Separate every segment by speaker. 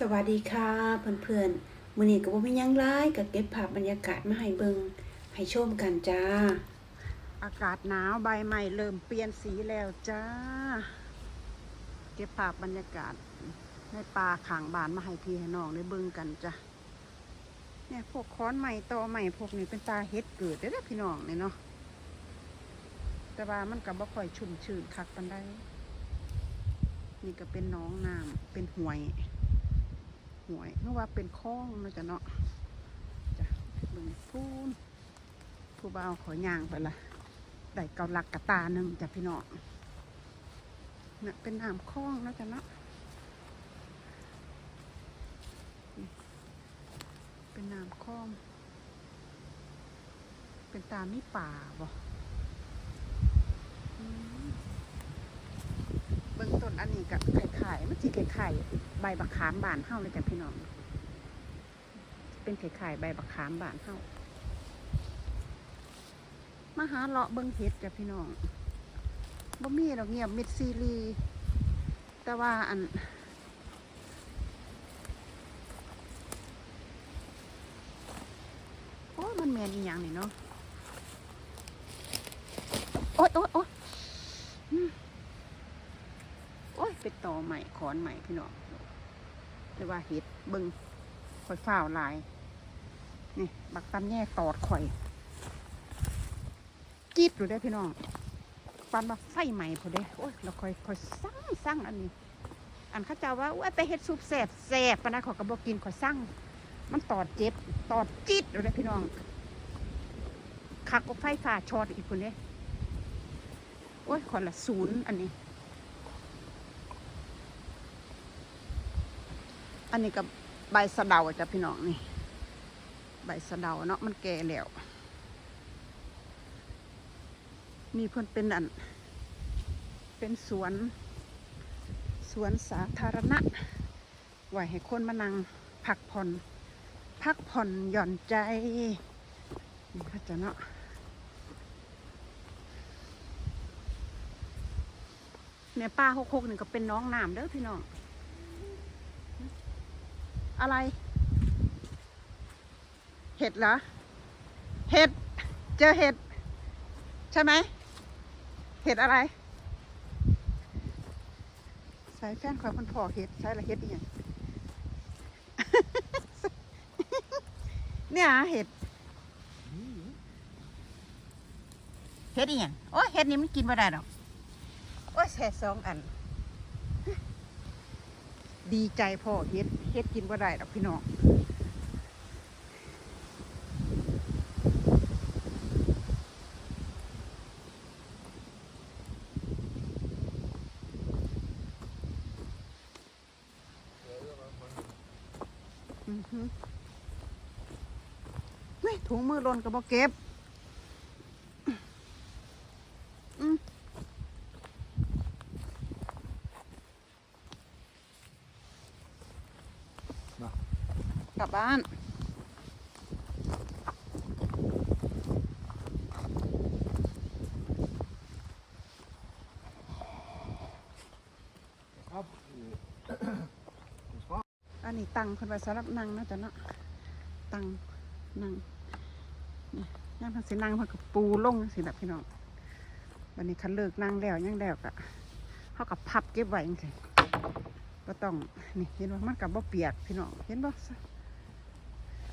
Speaker 1: สวัสดีค่ะเพื่อนๆมื้อนี้ก็บ่มีหยังหลายก็เก็บภาพบรรยากาศมาให้เบิ่งให้ชมกันจ้า
Speaker 2: อากาศหนาวใบไม้เริ่มเปลี่ยนสีแล้วจ้า เก็บภาพบรรยากาศในป่าขางบานมาให้พี่ให้น้องได้เบิ่งกันจ้ะเนี่ยพวกค้อนใหม่ตอใหม่พวกนี้เป็นตาเฮ็ดเกิดได้อพี่น้องเนี่ยเนาะแต่ว่ามันก็บ่ค่อยชุ่มชื้นคักปานใดนี่ก็เป็นหน้องน้ำเป็นห้วย หวยนึกว่าเป็นคลองเนาะจ้ะเนาะจ้ะเบิ่งพูนผู้บ่าวขอย่างไปละได้เกาลักกะตาหนึ่งจ้ะพี่น้องน่ะเป็นน้ำคลองนะจ๊ะเนาะเป็นน้ำคลอง เป็นตามีป่าบ่ อันนี้กับไข่ไข่มันจีไข่ไข่ใบบักขามบานเฮ้าเลยจ้ะพี่น้อง เป็นไข่ไข่ใบบักขามบานเฮ้ามาหาเลาะเบิ้งเห็ดจ้ะพี่น้องบ่มีดอกเงียบมิดซีรีแต่ว่าอัน โอ้มันแมนอีหยังนี่เนาะ โอ๊ยโอ๊ยโอ๊ยอืมโอ๊ย เป็นตอใหม่ขอนใหม่พี่น้องหรือว่าเห็ดเบิ้งข่อยฝ้าวลาย นี่บักตำแย่ตอดข่อยกรีดอยู่ได้พี่น้องปันมาไฟใหม่พอเด้โอ้ยเราค่อยค่อยสั่งสั่งอันนี้ อันข้าเจ้าว่าว่าไปเฮ็ดซุปแสบแสบปะนะขอกระบอกกินขอยสั่งมันตอดเจ็บตอดจี๊ดอยู่ได้พี่น้องคักก็ไฟฟ้าช็อตอีกคนเด้โอ้ยคนละศูนย์อันนี้ อันนี้กับใบสะเดาจ้ะพี่น้องนี่ใบสะเดาเนาะมันแก่แล้วนี่เพิ่นเป็นอัน เป็นสวน สวนสาธารณะไหว้ให้คนมานั่งพักผ่อน พักผ่อนหย่อนใจนี่ค่ะจ้ะเนาะเนี่ยป้าหกหกนี่งก็เป็นน้องน้ำเด้อพี่น้อง อะไร เห็ดเหรอ เห็ด เจอเห็ด ใช่ไหม เห็ดอะไรสายแฟนคอยมันพ่อเห็ดใช่ละเห็ดอีหยังเนี่ยเห็ด เห็ดอีหยังโอ้เห็ดนี่มันกินไม่ได้หรอกโอ้แค่สองอัน ดีใจพ่อเห็ด เห็ดกินไม่ได้หรอกพี่น้องอือฮึเฮ้ยถุงมือล่นกับบ่เก็บอืม กลับบ้าน อันนี้ตังคนไปสำหรับนั่งนะจ๊ะเนาะตังนั่งนี่ย่างพันสินั่งพันกับปูลงสิแบบพี่น้องวันนี้คันเลิกนั่งแล้วยังแล้วกะเขากับพับเก็บไว้จังซี่ก็ต้องนี่เห็นว่ามันกับบ่เปียกพี่น้องเห็นบ่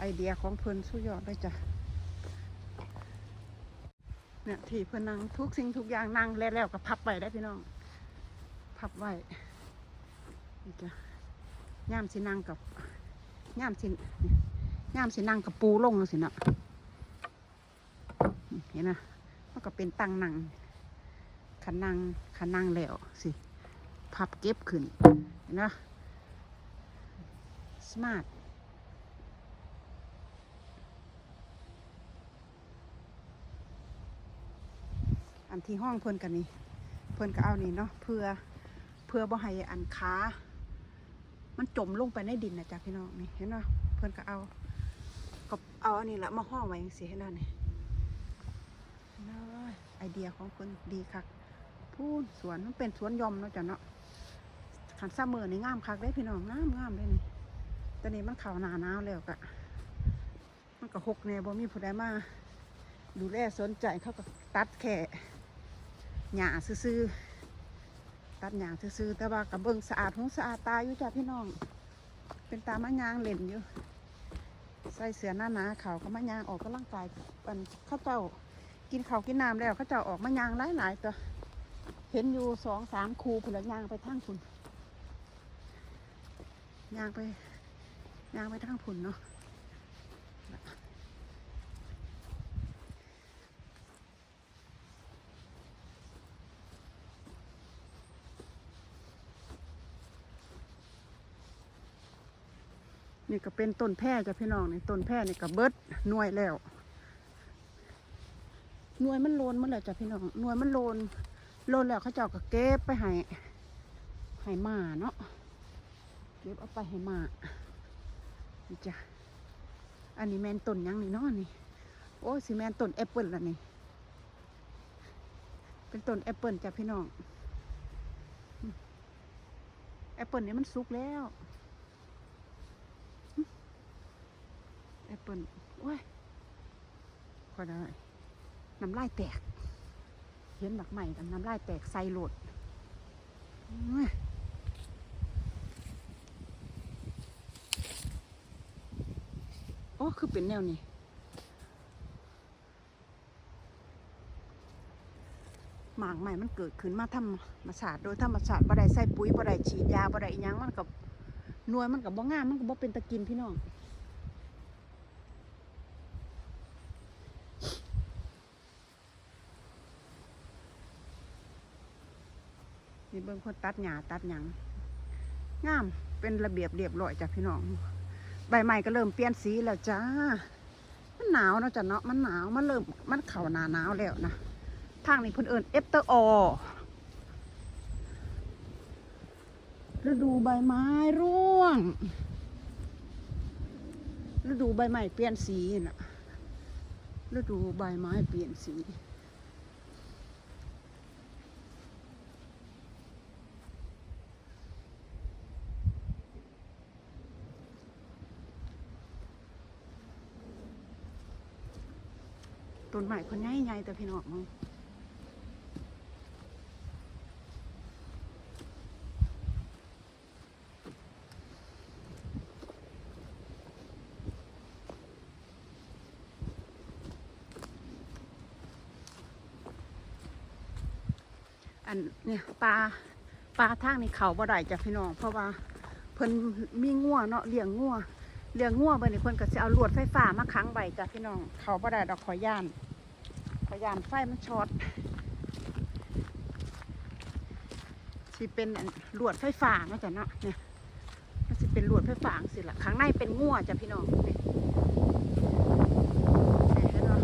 Speaker 2: ไอเดียของเพิ่นสุดยอดเลยจ้ะเนี่ยที่เพิ่นนั่งทุกสิ่งทุกอย่างนั่งแล้วแล้วก็พับไว้ได้พี่น้อง พับไว้นี่จ้ะย่ามสินั่งกับย่ามสิย่ามสินั่งกับปูลงสินะเห็นนะมันก็เป็นตังนั่งขันนั่งขันนั่งแล้วสิพับเก็บขึ้นเห็นนะสมาร์ท อันที่ห้องเพื่อนกันนี่เพื่อนก็เอานี่เนาะเพื่อเพื่อบ่ให้อันขามันจมลงไปในดินนะจ๊ะพี่น้องนี่เห็นไหมเพื่อนก็เอาก็เอาอันนี้แหละมาห้องไว้ยังสิให้นั่นนี่เห็นไหมไอเดียของเพื่อนดีคักพูนสวนมันเป็นสวนยอมเนาะจ๊ะเนาะขันซ้ำมือนี่งามคักได้พี่น้องงามงามเลยนี่ตอนนี้มันเข่าวหนาหนาวแล้วกะมันก็หกแน่บ่มีผู้ใดมาดูแลสนใจเขาก็ตัดแค่ หญ้าซื่อๆตัดหญ้าซื่อๆแต่ว่ากับเบิ่งสะอาดหูสะอาดตาอยู่จ้ะพี่น้อง เป็นตามะยางเล่นอยู่ ใส่เสื้อหน้าหนาเขาวก็มายางออกก็ร่างกายอันเข้าเจ้ากินเขากินน้ำแล้วเขาเจ้าออกมายางหลายๆตัวเห็นอยู่สองสามคูผุนลยางไปทางคุณยางไปยางไปทางผุนเนาะ นี่ก็เป็นต้นแพร่จ้ะพี่น้องนี่ต้นแพร่นี่ก็เบิดหน่วยแล้วหน่วยมันโลนมันแล้วจ้ะพี่น้องหน่วยมันโลนโลนแล้วเขาเจ้าก็เก็บไปให้ให้หมาเนาะเก็บเอาไปให้หมานี่จ้ะอันนี้แมนต้นยังนี่เนาะนี่โอ้สิแมนต้นแอปเปิลละนี่เป็นต้นแอปเปิลจ้ะพี่น้องแอปเปิลนี่มันสุกแล้ว อปเปิลโอ้ยก็ได้น้ำลายแตก เห็นบักใหม่กันน้ำลายแตกใส่โหลดโอ้ยโอ้คือเป็นแนวนี้หมากใหม่มันเกิดขึ้นมาธรรมชาติโดยธรรมชาติบ่ได้ใส่ปุ๋ยบ่ได้ฉีดยาบ่ได้ยังมันกับนวยมันกับบ่งามมันกับบ่เป็นตะกินพี่น้อง นี่เบิ่งคนตัดหญ้าตัดหยังงามเป็นระเบียบเรียบร้อยจ้ะพี่น้อง ใบใหม่ก็เริ่มเปลี่ยนสีแล้วจ้า มันหนาวเนาะจ้ะเนาะมันหนาวมันเริ่มมันเข่าหนาหนาวแล้วนะทางนี้เพิ่นเอิญเอฟเตอร์อฤดูใบไม้ร่วงฤดูใบไม้เปลี่ยนสีนะฤดูใบไม้เปลี่ยนสี ต้นไม้คนใหญ่ใหญ่แต่พี่น้องมึงอันเนี่ยปลาปลาทางนี่เขาบ่ได้จ้ะพี่น้องเพราะว่าเพิ่นมีงัวเนาะเลี้ยงงัว เลี้ยงงัวเบิ่นี่เพิ่นก็สิเอาลวดไฟฟ้ามาขังไว้จ้ะพี่น้อง เขาบ่ได้ดอกขอย่านขอยานไฟมันช็อตสิเป็นลวดไฟฟ้าเนาะจ้ะเนาะเนี่ยมันสิเป็นลวดไฟฟ้าสิละข้างในเป็นงัวจ้ะพี่น้องนี่นี่เห็นเนาะ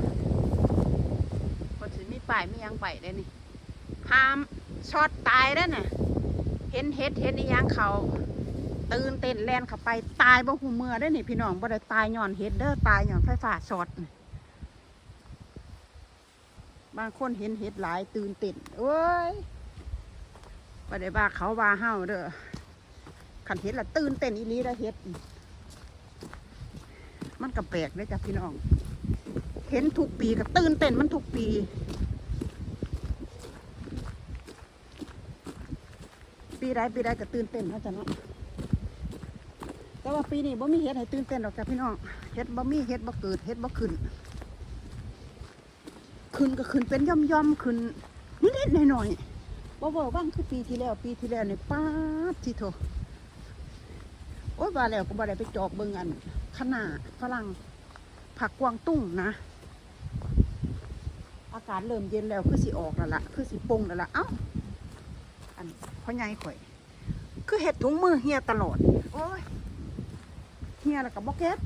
Speaker 2: คนสิมีป้ายมียังไปได้นี่ห้ามช็อตตายได้อน่ะเห็นเห็ดเห็นอีหยังเขา ตื่นเต้นแล่นเข้าไปตายบ่หูเมื่อได้นี่พี่น้องบ่ได้ตายย้อนเห็ดเด้อตายย้อนไฟฟ้าช็อตบางคนเห็นเห็ดหลายตื่นเต้นโอ้ยบ่ได้ว่าเขาว่าเฮาเด้อขันเห็ดละตื่นเต้นอีหลีได้เห็ด มันก็แปลกเลยจ้ะพี่น้อง เห็นทุกปีก็ตื่นเต้นมันทุกปีปีใดปีใดก็ตื่นเต้นนะจ๊ะเนาะ แต่ว่าปีนี้บ่มีเห็ดให้ตื่นเต้นหรอกจ้ะพี่น้องเห็ดบ่มีเห็ดบ่เกิดเห็ดบ่ขึ้น ขึ้นก็ขึ้นเป็นย่อมย่อมๆขึ้นนิดๆหน่อยๆบ่เวอร์บ้างคือปีที่แล้ว ปีที่แล้วเนี่ยป้าดที่โถโอ้ยว่าแล้วก็บ่ได้ไปจอบเบิ่งอันขนาฝรั่งผักกวางตุ้งนะอากาศเริ่มเย็นแล้วคือสิออกแล้วล่ะคือสิปงแล้วล่ะเอ้าอันพ่อใหญ่ข่อย คือเห็ดถุงมือเฮียตลอด โอ้ย ฮียแล้วก็บ่เก็บ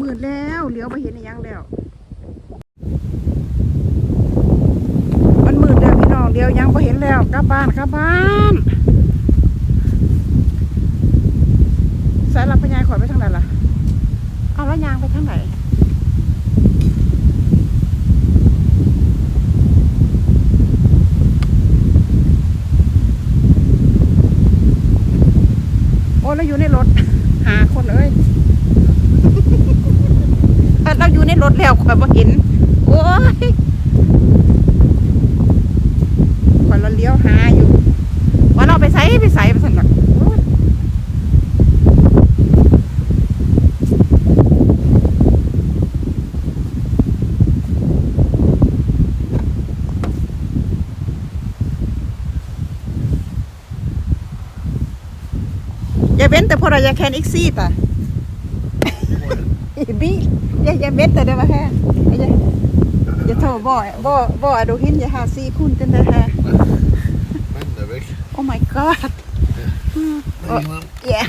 Speaker 2: มืดแล้วเหลียวไปเห็นอียังแล้ว มันมืดแล้วพี่น้องเลี้ยวยังไปเห็นแล้วกลับบ้านกลับบ้านสายรับพญายขอยไปทางไหนล่ะเอาแล้วยางไปทางไหน เราอยู่ในรถแล้วข่อยบ่เห็น โอ้ยข่อยเราเลี้ยวหาอยู่ ว่าเราไปใส่ไปใส่ไปสั่นหลักโอ้ยอย่าเว้นแต่พอเราอย่าแคนอีกซี่ป่ะ อีบี้อย่าอย่าเว้นแต่เดี๋ยวมาแฮ่อย่าอย่าโทรบ่อยบ่บ่อะดูหินอย่าหาซี่คุณจังได้ฮะ
Speaker 3: Men det er vekk.
Speaker 2: Oh my god
Speaker 3: Oh. Men,
Speaker 2: yeah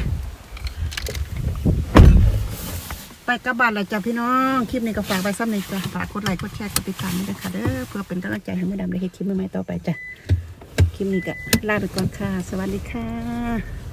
Speaker 2: ไปกลับบ้านแล้วจ้ะพี่น้อง คลิปนี้ก็ฝากไว้ซ้ำเลยจ้ะฝากกดไลค์กดแชร์กดติดตามด้วยค่ะเด้อเพื่อเป็นกำลังใจให้แม่ดำได้เฮ็ดคลิปใหม่ๆต่อไปจ้ะ คลิปนี้ก็ลาไปก่อนค่ะ สวัสดีค่ะ